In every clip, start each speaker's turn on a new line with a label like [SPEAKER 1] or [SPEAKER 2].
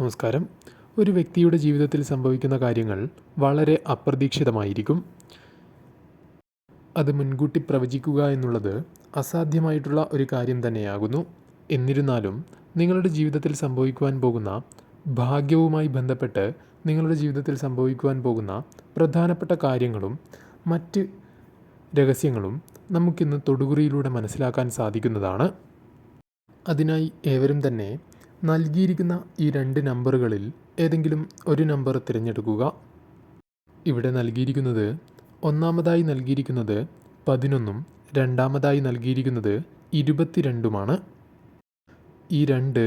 [SPEAKER 1] നമസ്കാരം. ഒരു വ്യക്തിയുടെ ജീവിതത്തിൽ സംഭവിക്കുന്ന കാര്യങ്ങൾ വളരെ അപ്രതീക്ഷിതമായിരിക്കും. അത് മുൻകൂട്ടി പ്രവചിക്കുക എന്നുള്ളത് അസാധ്യമായിട്ടുള്ള ഒരു കാര്യം തന്നെയാകുന്നു. എന്നിരുന്നാലും നിങ്ങളുടെ ജീവിതത്തിൽ സംഭവിക്കുവാൻ പോകുന്ന ഭാഗ്യവുമായി ബന്ധപ്പെട്ട് നിങ്ങളുടെ ജീവിതത്തിൽ സംഭവിക്കുവാൻ പോകുന്ന പ്രധാനപ്പെട്ട കാര്യങ്ങളും മറ്റ് രഹസ്യങ്ങളും നമുക്കിന്ന് തൊടുകുറിയിലൂടെ മനസ്സിലാക്കാൻ സാധിക്കുന്നതാണ്. അതിനായി ഏവരും തന്നെ നൽകിയിരിക്കുന്ന ഈ രണ്ട് നമ്പറുകളിൽ ഏതെങ്കിലും ഒരു നമ്പർ തിരഞ്ഞെടുക്കുക. ഇവിടെ നൽകിയിരിക്കുന്നത് ഒന്നാമതായി നൽകിയിരിക്കുന്നത് പതിനൊന്നും രണ്ടാമതായി നൽകിയിരിക്കുന്നത് ഇരുപത്തിരണ്ടുമാണ്. ഈ രണ്ട്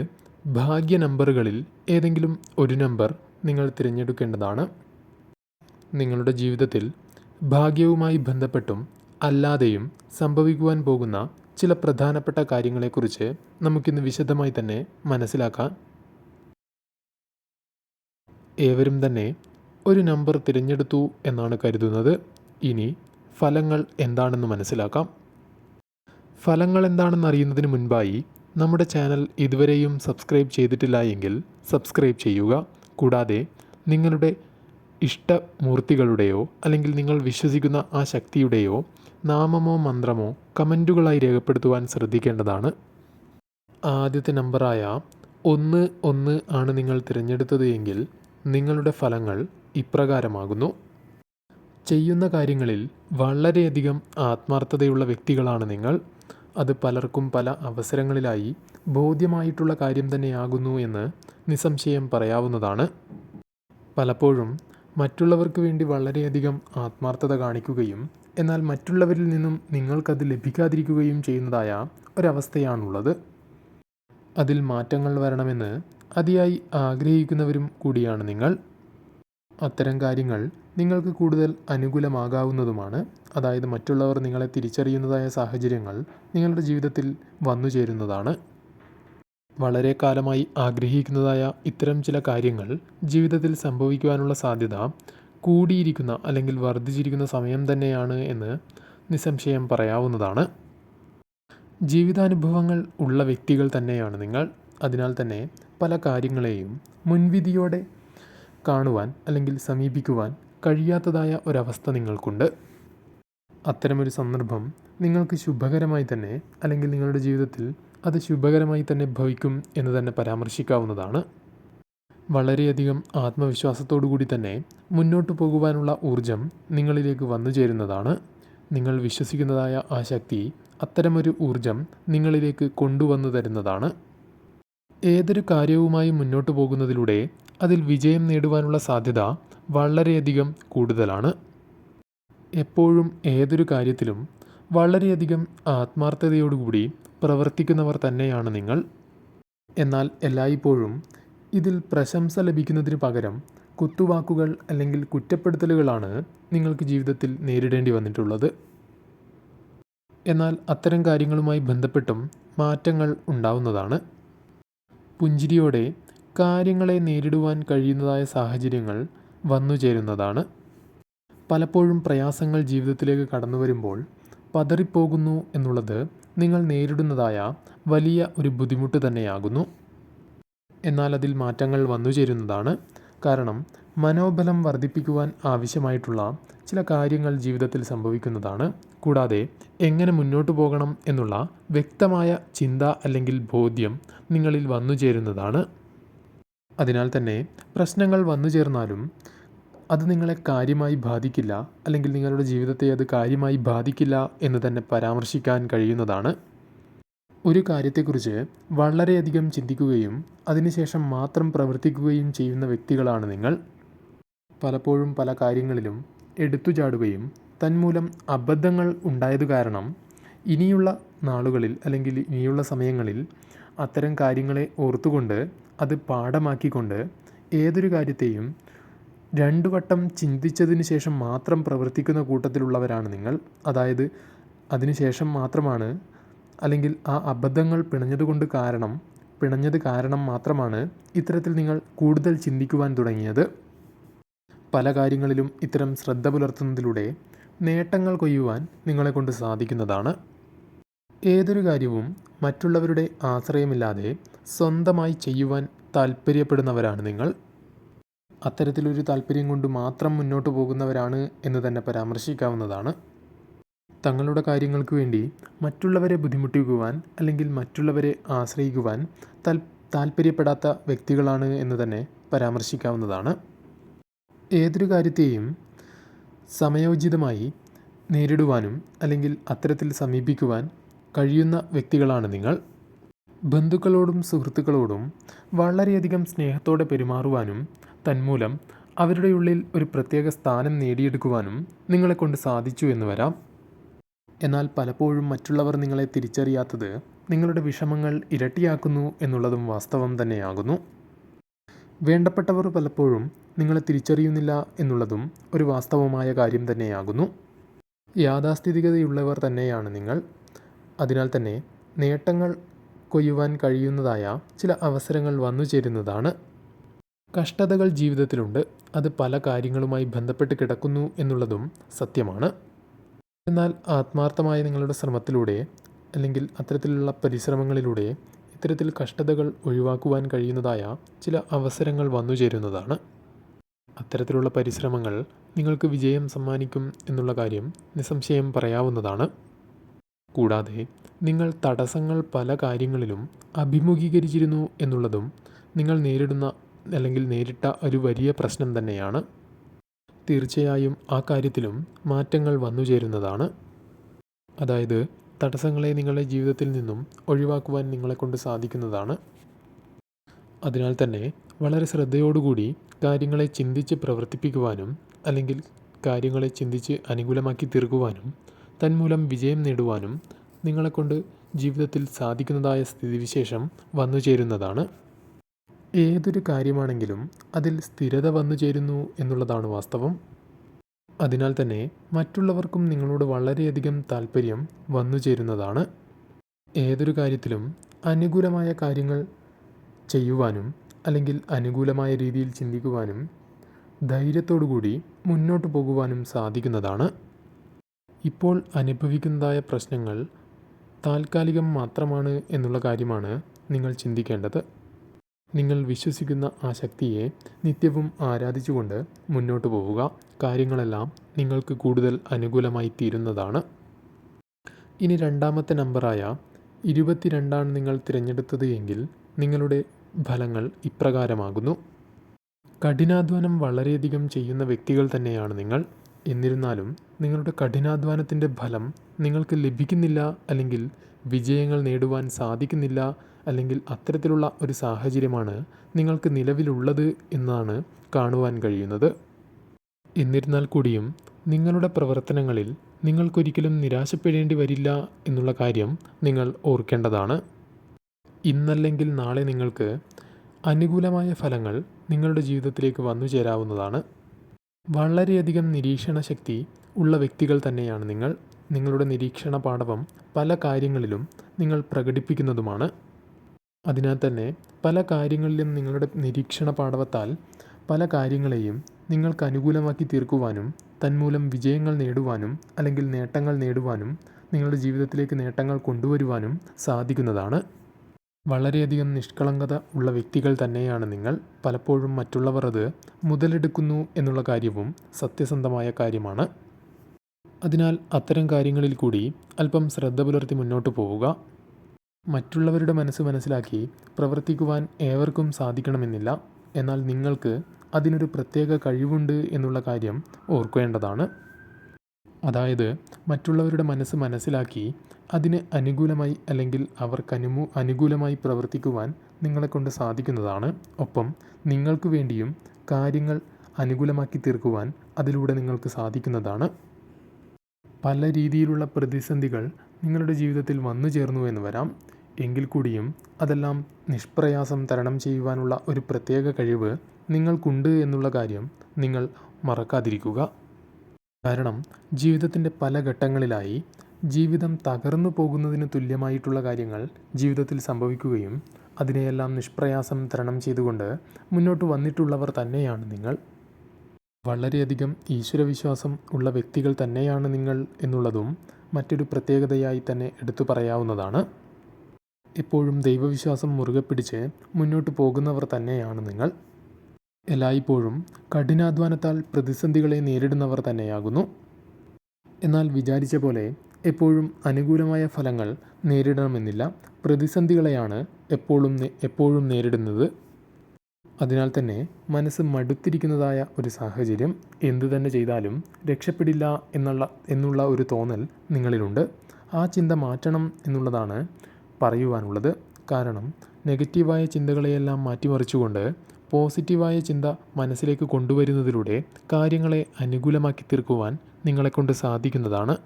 [SPEAKER 1] ഭാഗ്യ നമ്പറുകളിൽ ഏതെങ്കിലും ഒരു നമ്പർ നിങ്ങൾ തിരഞ്ഞെടുക്കേണ്ടതാണ്. നിങ്ങളുടെ ജീവിതത്തിൽ ഭാഗ്യവുമായി ബന്ധപ്പെട്ടും അല്ലാതെയും സംഭവിക്കുവാൻ പോകുന്ന ചില പ്രധാനപ്പെട്ട കാര്യങ്ങളെക്കുറിച്ച് നമുക്കിന്ന് വിശദമായി തന്നെ മനസ്സിലാക്കാം. ഏവരും തന്നെ ഒരു നമ്പർ തിരഞ്ഞെടുത്തു എന്നാണ് കരുതുന്നത്. ഇനി ഫലങ്ങൾ എന്താണെന്ന് മനസ്സിലാക്കാം. ഫലങ്ങൾ എന്താണെന്ന് അറിയുന്നതിന് മുൻപായി നമ്മുടെ ചാനൽ ഇതുവരെയും സബ്സ്ക്രൈബ് ചെയ്തിട്ടില്ല എങ്കിൽ സബ്സ്ക്രൈബ് ചെയ്യുക. കൂടാതെ നിങ്ങളുടെ ഇഷ്ടമൂർത്തികളുടെയോ അല്ലെങ്കിൽ നിങ്ങൾ വിശ്വസിക്കുന്ന ആ ശക്തിയുടെയോ നാമമോ മന്ത്രമോ കമന്റുകളായി രേഖപ്പെടുത്തുവാൻ ശ്രദ്ധിക്കേണ്ടതാണ്. ആദ്യത്തെ നമ്പറായ ഒന്ന് ഒന്ന് ആണ് നിങ്ങൾ തിരഞ്ഞെടുത്തത് എങ്കിൽ നിങ്ങളുടെ ഫലങ്ങൾ ഇപ്രകാരമാകുന്നു. ചെയ്യുന്ന കാര്യങ്ങളിൽ വളരെയധികം ആത്മാർത്ഥതയുള്ള വ്യക്തികളാണ് നിങ്ങൾ. അത് പലർക്കും പല അവസരങ്ങളിലായി ബോധ്യമായിട്ടുള്ള കാര്യം തന്നെയാകുന്നു എന്ന് നിസ്സംശയം പറയാവുന്നതാണ്. പലപ്പോഴും മറ്റുള്ളവർക്ക് വേണ്ടി വളരെയധികം ആത്മാർത്ഥത കാണിക്കുകയും എന്നാൽ മറ്റുള്ളവരിൽ നിന്നും നിങ്ങൾക്കത് ലഭിക്കാതിരിക്കുകയും ചെയ്യുന്നതായ ഒരവസ്ഥയാണുള്ളത്. അതിൽ മാറ്റങ്ങൾ വരണമെന്ന് അതിയായി ആഗ്രഹിക്കുന്നവരും കൂടിയാണ് നിങ്ങൾ. അത്തരം കാര്യങ്ങൾ നിങ്ങൾക്ക് കൂടുതൽ അനുകൂലമാകാവുന്നതുമാണ്. അതായത് മറ്റുള്ളവർ നിങ്ങളെ തിരിച്ചറിയുന്നതായ സാഹചര്യങ്ങൾ നിങ്ങളുടെ ജീവിതത്തിൽ വന്നു ചേരുന്നതാണ് വളരെ കാലമായി ആഗ്രഹിക്കുന്നതായ ഇത്തരം ചില കാര്യങ്ങൾ ജീവിതത്തിൽ സംഭവിക്കുവാനുള്ള സാധ്യത കൂടിയിരിക്കുന്ന അല്ലെങ്കിൽ വർദ്ധിച്ചിരിക്കുന്ന സമയം തന്നെയാണ് എന്ന് നിസ്സംശയം പറയാവുന്നതാണ്. ജീവിതാനുഭവങ്ങൾ ഉള്ള വ്യക്തികൾ തന്നെയാണ് നിങ്ങൾ. അതിനാൽ തന്നെ പല കാര്യങ്ങളെയും മുൻവിധിയോടെ കാണുവാൻ അല്ലെങ്കിൽ സമീപിക്കുവാൻ കഴിയാത്തതായ ഒരവസ്ഥ നിങ്ങൾക്കുണ്ട്. അത്തരമൊരു സന്ദർഭം നിങ്ങൾക്ക് ശുഭകരമായി തന്നെ അല്ലെങ്കിൽ നിങ്ങളുടെ ജീവിതത്തിൽ അത് ശുഭകരമായി തന്നെ ഭവിക്കും എന്ന് തന്നെ പരാമർശിക്കാവുന്നതാണ്. വളരെയധികം ആത്മവിശ്വാസത്തോടു കൂടി തന്നെ മുന്നോട്ട് പോകുവാനുള്ള ഊർജം നിങ്ങളിലേക്ക് വന്നു ചേരുന്നതാണ്. നിങ്ങൾ വിശ്വസിക്കുന്നതായ ആ ശക്തി അത്തരമൊരു ഊർജം നിങ്ങളിലേക്ക് കൊണ്ടുവന്നു തരുന്നതാണ്. ഏതൊരു കാര്യവുമായി മുന്നോട്ട് പോകുന്നതിലൂടെ അതിൽ വിജയം നേടുവാനുള്ള സാധ്യത വളരെയധികം കൂടുതലാണ്. എപ്പോഴും ഏതൊരു കാര്യത്തിലും വളരെയധികം ആത്മാർത്ഥതയോടുകൂടി പ്രവർത്തിക്കുന്നവർ തന്നെയാണ് നിങ്ങൾ. എന്നാൽ എല്ലായ്പ്പോഴും ഇതിൽ പ്രശംസ ലഭിക്കുന്നതിന് പകരം കുത്തുവാക്കുകൾ അല്ലെങ്കിൽ കുറ്റപ്പെടുത്തലുകളാണ് നിങ്ങൾക്ക് ജീവിതത്തിൽ നേരിടേണ്ടി വന്നിട്ടുള്ളത്. എന്നാൽ അത്തരം കാര്യങ്ങളുമായി ബന്ധപ്പെട്ടും മാറ്റങ്ങൾ ഉണ്ടാവുന്നതാണ്. പുഞ്ചിരിയോടെ കാര്യങ്ങളെ നേരിടുവാൻ കഴിയുന്നതായ സാഹചര്യങ്ങൾ വന്നുചേരുന്നതാണ് പലപ്പോഴും പ്രയാസങ്ങൾ ജീവിതത്തിലേക്ക് കടന്നു വരുമ്പോൾ പതറിപ്പോകുന്നു എന്നുള്ളത് നിങ്ങൾ നേരിടുന്നതായ വലിയ ഒരു ബുദ്ധിമുട്ട് തന്നെയാകുന്നു. എന്നാൽ അതിൽ മാറ്റങ്ങൾ വന്നു ചേരുന്നതാണ്. കാരണം മനോബലം വർദ്ധിപ്പിക്കുവാൻ ആവശ്യമായിട്ടുള്ള ചില കാര്യങ്ങൾ ജീവിതത്തിൽ സംഭവിക്കുന്നതാണ്. കൂടാതെ എങ്ങനെ മുന്നോട്ട് പോകണം എന്നുള്ള വ്യക്തമായ ചിന്ത അല്ലെങ്കിൽ ബോധ്യം നിങ്ങളിൽ വന്നു ചേരുന്നതാണ്. അതിനാൽ തന്നെ പ്രശ്നങ്ങൾ വന്നു ചേർന്നാലും അത് നിങ്ങളെ കാര്യമായി ബാധിക്കില്ല അല്ലെങ്കിൽ നിങ്ങളുടെ ജീവിതത്തെ അത് കാര്യമായി ബാധിക്കില്ല എന്ന് തന്നെ പരാമർശിക്കാൻ കഴിയുന്നതാണ്. ഒരു കാര്യത്തെക്കുറിച്ച് വളരെയധികം ചിന്തിക്കുകയും അതിനുശേഷം മാത്രം പ്രവർത്തിക്കുകയും ചെയ്യുന്ന വ്യക്തികളാണ് നിങ്ങൾ. പലപ്പോഴും പല കാര്യങ്ങളിലും എടുത്തു ചാടുകയും തന്മൂലം അബദ്ധങ്ങൾ ഉണ്ടായത് കാരണം ഇനിയുള്ള നാളുകളിൽ അല്ലെങ്കിൽ ഇനിയുള്ള സമയങ്ങളിൽ അത്തരം കാര്യങ്ങളെ ഓർത്തുകൊണ്ട് അത് പാഠമാക്കിക്കൊണ്ട് ഏതൊരു കാര്യത്തെയും രണ്ടു വട്ടം ചിന്തിച്ചതിന് ശേഷം മാത്രം പ്രവർത്തിക്കുന്ന കൂട്ടത്തിലുള്ളവരാണ് നിങ്ങൾ. അതായത് അതിനുശേഷം മാത്രമാണ് അല്ലെങ്കിൽ ആ അബദ്ധങ്ങൾ പിണഞ്ഞതുകൊണ്ട് കാരണം പിണഞ്ഞത് കാരണം മാത്രമാണ് ഇത്തരത്തിൽ നിങ്ങൾ കൂടുതൽ ചിന്തിക്കുവാൻ തുടങ്ങിയത്. പല കാര്യങ്ങളിലും ഇത്തരം ശ്രദ്ധ പുലർത്തുന്നതിലൂടെ നേട്ടങ്ങൾ കൊയ്യുവാൻ നിങ്ങളെക്കൊണ്ട് സാധിക്കുന്നതാണ്. ഏതൊരു കാര്യവും മറ്റുള്ളവരുടെ ആശ്രയമില്ലാതെ സ്വന്തമായി ചെയ്യുവാൻ താല്പര്യപ്പെടുന്നവരാണ് നിങ്ങൾ. അത്തരത്തിലൊരു താല്പര്യം കൊണ്ട് മാത്രം മുന്നോട്ട് പോകുന്നവരാണ് എന്ന് തന്നെ പരാമർശിക്കാവുന്നതാണ്. തങ്ങളുടെ കാര്യങ്ങൾക്ക് വേണ്ടി മറ്റുള്ളവരെ ബുദ്ധിമുട്ടിക്കുവാൻ അല്ലെങ്കിൽ മറ്റുള്ളവരെ ആശ്രയിക്കുവാൻ താൽ താല്പര്യപ്പെടാത്ത വ്യക്തികളാണ് എന്ന് തന്നെ പരാമർശിക്കാവുന്നതാണ്. ഏതൊരു കാര്യത്തെയും സമയോചിതമായി നേരിടുവാനും അല്ലെങ്കിൽ അത്തരത്തിൽ സമീപിക്കുവാൻ കഴിയുന്ന വ്യക്തികളാണ് നിങ്ങൾ. ബന്ധുക്കളോടും സുഹൃത്തുക്കളോടും വളരെയധികം സ്നേഹത്തോടെ പെരുമാറുവാനും തന്മൂലം അവരുടെ ഉള്ളിൽ ഒരു പ്രത്യേക സ്ഥാനം നേടിയെടുക്കുവാനും നിങ്ങളെക്കൊണ്ട് സാധിച്ചു എന്ന് വരാം. എന്നാൽ പലപ്പോഴും മറ്റുള്ളവർ നിങ്ങളെ തിരിച്ചറിയാത്തത് നിങ്ങളുടെ വിഷമങ്ങൾ ഇരട്ടിയാക്കുന്നു എന്നുള്ളതും വാസ്തവം തന്നെയാകുന്നു. വേണ്ടപ്പെട്ടവർ പലപ്പോഴും നിങ്ങളെ തിരിച്ചറിയുന്നില്ല എന്നുള്ളതും ഒരു വാസ്തവമായ കാര്യം തന്നെയാകുന്നു. യാഥാസ്ഥിതികതയുള്ളവർ തന്നെയാണ് നിങ്ങൾ. അതിനാൽ തന്നെ നേട്ടങ്ങൾ കൊയ്യുവാൻ കഴിയുന്നതായ ചില അവസരങ്ങൾ വന്നു ചേരുന്നതാണ് കഷ്ടതകൾ ജീവിതത്തിലുണ്ട്. അത് പല കാര്യങ്ങളുമായി ബന്ധപ്പെട്ട് കിടക്കുന്നു എന്നുള്ളതും സത്യമാണ്. എന്നാൽ ആത്മാർത്ഥമായ നിങ്ങളുടെ ശ്രമത്തിലൂടെ അല്ലെങ്കിൽ അത്തരത്തിലുള്ള പരിശ്രമങ്ങളിലൂടെ ഇത്തരത്തിൽ കഷ്ടതകൾ ഒഴിവാക്കുവാൻ കഴിയുന്നതായ ചില അവസരങ്ങൾ വന്നു ചേരുന്നതാണ്. അത്തരത്തിലുള്ള പരിശ്രമങ്ങൾ നിങ്ങൾക്ക് വിജയം സമ്മാനിക്കും എന്നുള്ള കാര്യം നിസ്സംശയം പറയാവുന്നതാണ്. കൂടാതെ നിങ്ങൾ തടസ്സങ്ങൾ പല കാര്യങ്ങളിലും അഭിമുഖീകരിച്ചിരുന്നു എന്നുള്ളതും നിങ്ങൾ നേരിടുന്ന അല്ലെങ്കിൽ നേരിട്ട ഒരു വലിയ പ്രശ്നം തന്നെയാണ്. തീർച്ചയായും ആ കാര്യത്തിലും മാറ്റങ്ങൾ വന്നു ചേരുന്നതാണ്. അതായത് തടസ്സങ്ങളെ നിങ്ങളുടെ ജീവിതത്തിൽ നിന്നും ഒഴിവാക്കുവാൻ നിങ്ങളെക്കൊണ്ട് സാധിക്കുന്നതാണ്. അതിനാൽ തന്നെ വളരെ ശ്രദ്ധയോടുകൂടി കാര്യങ്ങളെ ചിന്തിച്ച് പ്രവർത്തിപ്പിക്കുവാനും അല്ലെങ്കിൽ കാര്യങ്ങളെ ചിന്തിച്ച് അനുകൂലമാക്കി തീർക്കുവാനും തന്മൂലം വിജയം നേടുവാനും നിങ്ങളെക്കൊണ്ട് ജീവിതത്തിൽ സാധിക്കുന്നതായ സ്ഥിതിവിശേഷം വന്നു ചേരുന്നതാണ്. ഏതൊരു കാര്യമാണെങ്കിലും അതിൽ സ്ഥിരത വന്നു ചേരുന്നു എന്നുള്ളതാണ് വാസ്തവം. അതിനാൽ തന്നെ മറ്റുള്ളവർക്കും നിങ്ങളോട് വളരെയധികം താല്പര്യം വന്നു ചേരുന്നതാണ്. ഏതൊരു കാര്യത്തിലും അനുകൂലമായ കാര്യങ്ങൾ ചെയ്യുവാനും അല്ലെങ്കിൽ അനുകൂലമായ രീതിയിൽ ചിന്തിക്കുവാനും ധൈര്യത്തോടുകൂടി മുന്നോട്ട് പോകുവാനും സാധിക്കുന്നതാണ്. ഇപ്പോൾ അനുഭവിക്കുന്നതായ പ്രശ്നങ്ങൾ താൽക്കാലികം മാത്രമാണ് എന്നുള്ള കാര്യമാണ് നിങ്ങൾ ചിന്തിക്കേണ്ടത്. നിങ്ങൾ വിശ്വസിക്കുന്ന ആ ശക്തിയെ നിത്യവും ആരാധിച്ചുകൊണ്ട് മുന്നോട്ട് പോവുക. കാര്യങ്ങളെല്ലാം നിങ്ങൾക്ക് കൂടുതൽ അനുകൂലമായി തീരുന്നതാണ്. ഇനി രണ്ടാമത്തെ നമ്പറായ ഇരുപത്തിരണ്ടാണ് നിങ്ങൾ തിരഞ്ഞെടുത്തത് എങ്കിൽ നിങ്ങളുടെ ഫലങ്ങൾ ഇപ്രകാരമാകുന്നു. കഠിനാധ്വാനം വളരെയധികം ചെയ്യുന്ന വ്യക്തികൾ തന്നെയാണ് നിങ്ങൾ. എന്നിരുന്നാലും നിങ്ങളുടെ കഠിനാധ്വാനത്തിന്റെ ഫലം നിങ്ങൾക്ക് ലഭിക്കുന്നില്ല അല്ലെങ്കിൽ വിജയങ്ങൾ നേടുവാൻ സാധിക്കുന്നില്ല അല്ലെങ്കിൽ അത്തരത്തിലുള്ള ഒരു സാഹചര്യമാണ് നിങ്ങൾക്ക് നിലവിലുള്ളത് എന്നാണ് കാണുവാൻ കഴിയുന്നത്. എന്നിരുന്നാൽ കൂടിയും നിങ്ങളുടെ പ്രവർത്തനങ്ങളിൽ നിങ്ങൾക്കൊരിക്കലും നിരാശപ്പെടേണ്ടി വരില്ല എന്നുള്ള കാര്യം നിങ്ങൾ ഓർക്കേണ്ടതാണ്. ഇന്നല്ലെങ്കിൽ നാളെ നിങ്ങൾക്ക് അനുകൂലമായ ഫലങ്ങൾ നിങ്ങളുടെ ജീവിതത്തിലേക്ക് വന്നു ചേരാവുന്നതാണ്. വളരെയധികം നിരീക്ഷണ ശക്തി ഉള്ള വ്യക്തികൾ തന്നെയാണ് നിങ്ങൾ. നിങ്ങളുടെ നിരീക്ഷണ പാഠവം പല കാര്യങ്ങളിലും നിങ്ങൾ പ്രകടിപ്പിക്കുന്നതുമാണ്. അതിനാൽ തന്നെ പല കാര്യങ്ങളിലും നിങ്ങളുടെ നിരീക്ഷണ പാടവത്താൽ പല കാര്യങ്ങളെയും നിങ്ങൾക്ക് അനുകൂലമാക്കി തീർക്കുവാനും തന്മൂലം വിജയങ്ങൾ നേടുവാനും അല്ലെങ്കിൽ നേട്ടങ്ങൾ നേടുവാനും നിങ്ങളുടെ ജീവിതത്തിലേക്ക് നേട്ടങ്ങൾ കൊണ്ടുവരുവാനും സാധിക്കുന്നതാണ്. വളരെയധികം നിഷ്കളങ്കത ഉള്ള വ്യക്തികൾ തന്നെയാണ് നിങ്ങൾ. പലപ്പോഴും മറ്റുള്ളവർ അത് മുതലെടുക്കുന്നു എന്നുള്ള കാര്യവും സത്യസന്ധമായ കാര്യമാണ്. അതിനാൽ അത്തരം കാര്യങ്ങളിൽ കൂടി അല്പം ശ്രദ്ധ പുലർത്തി മുന്നോട്ട് പോവുക. മറ്റുള്ളവരുടെ മനസ്സ് മനസ്സിലാക്കി പ്രവർത്തിക്കുവാൻ ഏവർക്കും സാധിക്കണമെന്നില്ല. എന്നാൽ നിങ്ങൾക്ക് അതിനൊരു പ്രത്യേക കഴിവുണ്ട് എന്നുള്ള കാര്യം ഓർക്കേണ്ടതാണ്. അതായത് മറ്റുള്ളവരുടെ മനസ്സ് മനസ്സിലാക്കി അതിന് അനുകൂലമായി അല്ലെങ്കിൽ അവർക്ക് അനുമു അനുകൂലമായി പ്രവർത്തിക്കുവാൻ നിങ്ങളെക്കൊണ്ട് സാധിക്കുന്നതാണ്. ഒപ്പം നിങ്ങൾക്ക് വേണ്ടിയും കാര്യങ്ങൾ അനുകൂലമാക്കി തീർക്കുവാൻ അതിലൂടെ നിങ്ങൾക്ക് സാധിക്കുന്നതാണ്. പല രീതിയിലുള്ള പ്രതിസന്ധികൾ നിങ്ങളുടെ ജീവിതത്തിൽ വന്നു ചേർന്നു എന്ന് വരാം. എങ്കിൽ കൂടിയും അതെല്ലാം നിഷ്പ്രയാസം തരണം ചെയ്യുവാനുള്ള ഒരു പ്രത്യേക കഴിവ് നിങ്ങൾക്കുണ്ട് എന്നുള്ള കാര്യം നിങ്ങൾ മറക്കാതിരിക്കുക. കാരണം ജീവിതത്തിന്റെ പല ഘട്ടങ്ങളിലായി ജീവിതം തകർന്നു പോകുന്നതിന് തുല്യമായിട്ടുള്ള കാര്യങ്ങൾ ജീവിതത്തിൽ സംഭവിക്കുകയും അതിനെയെല്ലാം നിഷ്പ്രയാസം തരണം ചെയ്തുകൊണ്ട് മുന്നോട്ട് വന്നിട്ടുള്ളവർ തന്നെയാണ് നിങ്ങൾ. വളരെയധികം ഈശ്വരവിശ്വാസം ഉള്ള വ്യക്തികൾ തന്നെയാണ് നിങ്ങൾ എന്നുള്ളതും മറ്റൊരു പ്രത്യേകതയായി തന്നെ എടുത്തു പറയാവുന്നതാണ്. എപ്പോഴും ദൈവവിശ്വാസം മുറുകെ പിടിച്ച് മുന്നോട്ട് പോകുന്നവർ തന്നെയാണ് നിങ്ങൾ. എല്ലായ്പ്പോഴും കഠിനാധ്വാനത്താൽ പ്രതിസന്ധികളെ നേരിടുന്നവർ തന്നെയാകുന്നു. എന്നാൽ വിചാരിച്ച പോലെ എപ്പോഴും അനുകൂലമായ ഫലങ്ങൾ നേരിടണമെന്നില്ല. പ്രതിസന്ധികളെയാണ് എപ്പോഴും എപ്പോഴും നേരിടുന്നത്. അതിനാൽ തന്നെ മനസ്സ് മടുത്തിരിക്കുന്നതായ ഒരു സാഹചര്യം എന്തു തന്നെ ചെയ്താലും രക്ഷപ്പെടില്ല എന്നുള്ള എന്നുള്ള ഒരു തോന്നൽ നിങ്ങളിലുണ്ട്. ആ ചിന്ത മാറ്റണം എന്നുള്ളതാണ് പറയുവാനുള്ളത്. കാരണം നെഗറ്റീവായ ചിന്തകളെയെല്ലാം മാറ്റിമറിച്ചുകൊണ്ട് പോസിറ്റീവായ ചിന്ത മനസ്സിലേക്ക് കൊണ്ടുവരുന്നതിലൂടെ കാര്യങ്ങളെ അനുകൂലമാക്കി തീർക്കുവാൻ നിങ്ങളെക്കൊണ്ട് സാധിക്കുന്നതാണ്.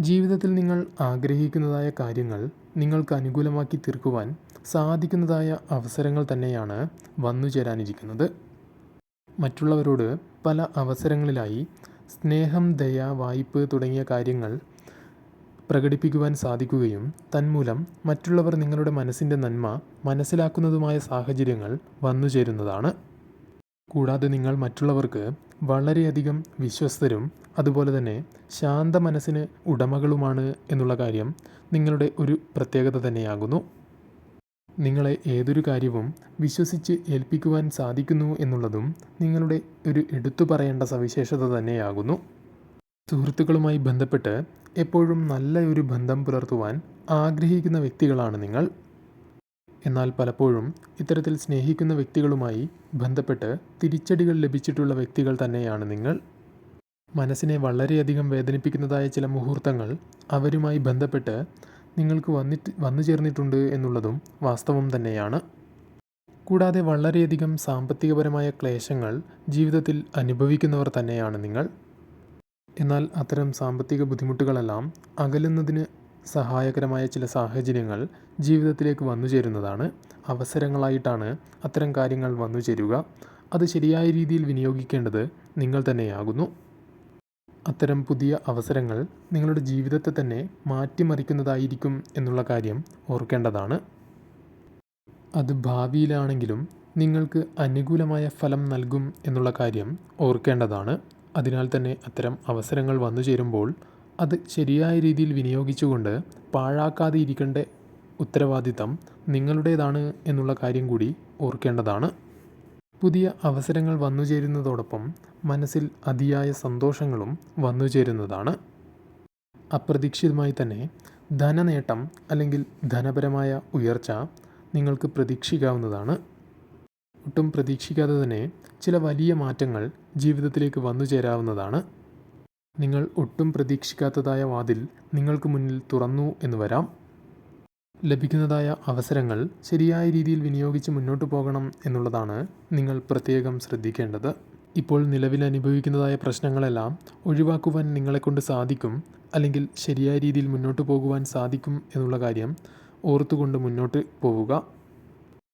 [SPEAKER 1] ജീവിതത്തിൽ നിങ്ങൾ ആഗ്രഹിക്കുന്നതായ കാര്യങ്ങൾ നിങ്ങൾക്ക് അനുകൂലമാക്കി തീർക്കുവാൻ സാധിക്കുന്നതായ അവസരങ്ങൾ തന്നെയാണ് വന്നു ചേരാനിരിക്കുന്നത്. മറ്റുള്ളവരോട് പല അവസരങ്ങളിലായി സ്നേഹം ദയ വായ്പ് തുടങ്ങിയ കാര്യങ്ങൾ പ്രകടിപ്പിക്കുവാൻ സാധിക്കുകയും തന്മൂലം മറ്റുള്ളവർ നിങ്ങളുടെ മനസ്സിന്റെ നന്മ മനസ്സിലാക്കുന്നതുമായ സാഹചര്യങ്ങൾ വന്നുചേരുന്നതാണ്. കൂടാതെ നിങ്ങൾ മറ്റുള്ളവർക്ക് വളരെയധികം വിശ്വസ്തരും അതുപോലെ തന്നെ ശാന്ത മനസ്സിന് ഉടമകളുമാണ് എന്നുള്ള കാര്യം നിങ്ങളുടെ ഒരു പ്രത്യേകത തന്നെയാകുന്നു. നിങ്ങളെ ഏതൊരു കാര്യവും വിശ്വസിച്ച് ഏൽപ്പിക്കുവാൻ സാധിക്കുന്നു എന്നുള്ളതും നിങ്ങളുടെ ഒരു എടുത്തു പറയേണ്ട സവിശേഷത തന്നെയാകുന്നു. സുഹൃത്തുക്കളുമായി ബന്ധപ്പെട്ട് എപ്പോഴും നല്ല ഒരു ബന്ധം പുലർത്തുവാൻ ആഗ്രഹിക്കുന്ന വ്യക്തികളാണ് നിങ്ങൾ. എന്നാൽ പലപ്പോഴും ഇത്തരത്തിൽ സ്നേഹിക്കുന്ന വ്യക്തികളുമായി ബന്ധപ്പെട്ട് തിരിച്ചടികൾ ലഭിച്ചിട്ടുള്ള വ്യക്തികൾ തന്നെയാണ് നിങ്ങൾ. മനസ്സിനെ വളരെയധികം വേദനിപ്പിക്കുന്നതായ ചില മുഹൂർത്തങ്ങൾ അവരുമായി ബന്ധപ്പെട്ട് നിങ്ങൾക്ക് വന്നിട്ട് വന്നു ചേർന്നിട്ടുണ്ട് എന്നുള്ളതും വാസ്തവം തന്നെയാണ്. കൂടാതെ വളരെയധികം സാമ്പത്തികപരമായ ക്ലേശങ്ങൾ ജീവിതത്തിൽ അനുഭവിക്കുന്നവർ തന്നെയാണ് നിങ്ങൾ. എന്നാൽ അത്തരം സാമ്പത്തിക ബുദ്ധിമുട്ടുകളെല്ലാം അകലുന്നതിന് സഹായകരമായ ചില സാഹചര്യങ്ങൾ ജീവിതത്തിലേക്ക് വന്നു ചേരുന്നതാണ്. അവസരങ്ങളായിട്ടാണ് അത്തരം കാര്യങ്ങൾ വന്നു ചേരുക. അത് ശരിയായ രീതിയിൽ വിനിയോഗിക്കേണ്ടത് നിങ്ങൾ തന്നെയാകുന്നു. അത്തരം പുതിയ അവസരങ്ങൾ നിങ്ങളുടെ ജീവിതത്തെ തന്നെ മാറ്റിമറിക്കുന്നതായിരിക്കും എന്നുള്ള കാര്യം ഓർക്കേണ്ടതാണ്. അത് ഭാവിയിലാണെങ്കിലും നിങ്ങൾക്ക് അനുകൂലമായ ഫലം നൽകും എന്നുള്ള കാര്യം ഓർക്കേണ്ടതാണ്. അതിനാൽ തന്നെ അത്തരം അവസരങ്ങൾ വന്നു ചേരുമ്പോൾ അത് ശരിയായ രീതിയിൽ വിനിയോഗിച്ചുകൊണ്ട് പാഴാക്കാതെ ഇരിക്കേണ്ട ഉത്തരവാദിത്തം നിങ്ങളുടേതാണ് എന്നുള്ള കാര്യം കൂടി ഓർക്കേണ്ടതാണ്. പുതിയ അവസരങ്ങൾ വന്നു ചേരുന്നതോടൊപ്പം മനസ്സിൽ അതിയായ സന്തോഷങ്ങളും വന്നു ചേരുന്നതാണ്. അപ്രതീക്ഷിതമായി തന്നെ ധനനേട്ടം അല്ലെങ്കിൽ ധനപരമായ ഉയർച്ച നിങ്ങൾക്ക് പ്രതീക്ഷിക്കാവുന്നതാണ്. ഒട്ടും പ്രതീക്ഷിക്കാതെ തന്നെ ചില വലിയ മാറ്റങ്ങൾ ജീവിതത്തിലേക്ക് വന്നു ചേരാവുന്നതാണ്. നിങ്ങൾ ഒട്ടും പ്രതീക്ഷിക്കാത്തതായ വാതിൽ നിങ്ങൾക്ക് മുന്നിൽ തുറന്നു എന്ന് വരാം. ലഭിക്കുന്നതായ അവസരങ്ങൾ ശരിയായ രീതിയിൽ വിനിയോഗിച്ച് മുന്നോട്ട് പോകണം എന്നുള്ളതാണ് നിങ്ങൾ പ്രത്യേകം ശ്രദ്ധിക്കേണ്ടത്. ഇപ്പോൾ നിലവിൽ അനുഭവിക്കുന്നതായ പ്രശ്നങ്ങളെല്ലാം ഒഴിവാക്കുവാൻ നിങ്ങളെക്കൊണ്ട് സാധിക്കും അല്ലെങ്കിൽ ശരിയായ രീതിയിൽ മുന്നോട്ട് പോകുവാൻ സാധിക്കും എന്നുള്ള കാര്യം ഓർത്തുകൊണ്ട് മുന്നോട്ട് പോവുക.